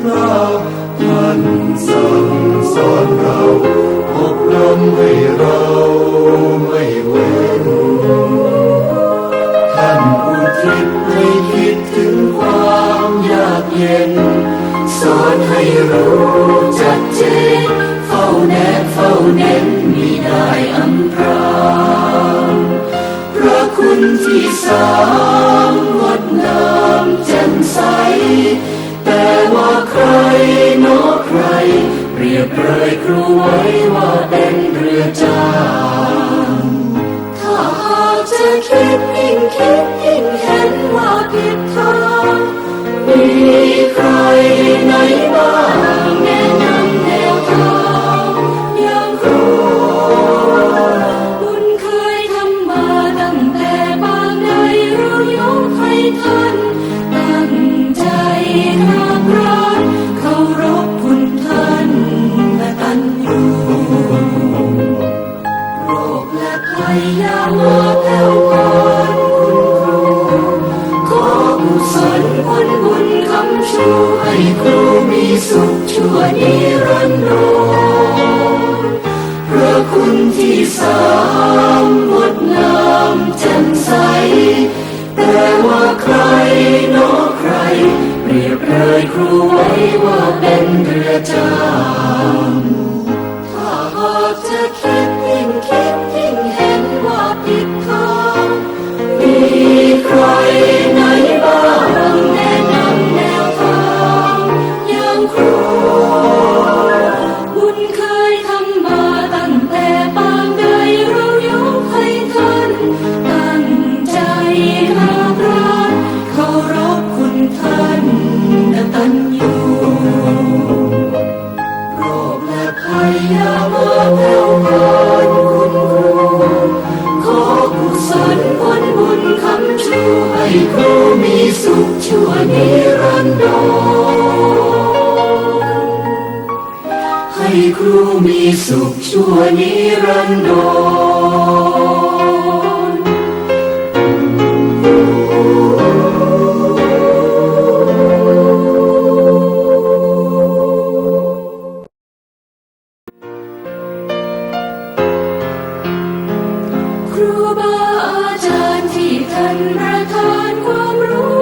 พระท่านสั่งสอนเราอบรมให้เราไม่เว้นท่านผู้ทิศให้คิดถึงความยากเย็น สอนให้รู้จักเจนเฝ้าแนบเฝ้าเน้นมีได้อำพรางพระคุณที่สามงดงามแจ่มใส Christ, grew up. Christ, Christ, สนบุญบุญคำช่วยครูมีสุขชั่วนิรันดร์พระคุณที่สามหมดงามแจ่มใสแต่ว่าคร มีสุขชั่วนิรันดรครูบาอาจารย์ที่ท่านประทานความรู้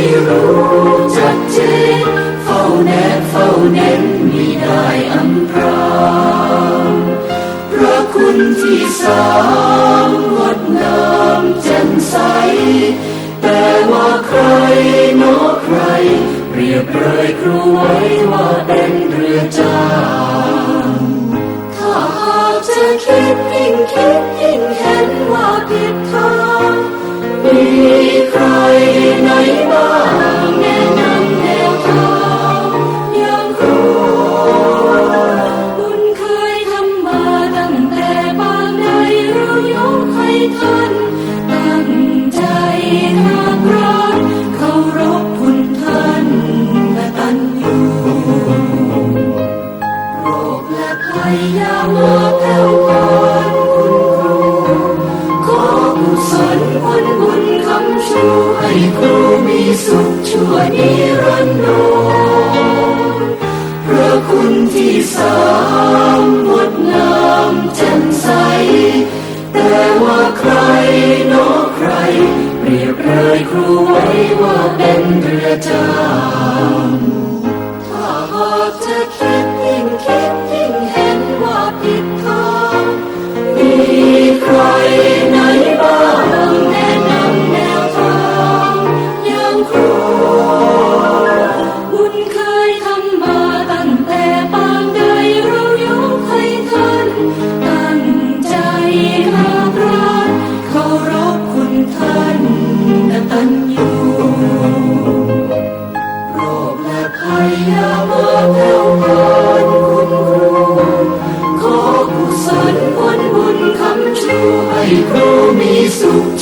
ไม่รู้จัดเจนเฝ้าแนบเฝ้าเน้นมีได้อำพรางพระคุณที่สามงดงามแจ่มใส แต่ว่าใครโนใคร เปรียบเปรยครูไว้ว่าเป็นเรือจางถ้าหากจะคิดยิ่งคิดยิ่งเห็นว่าผิด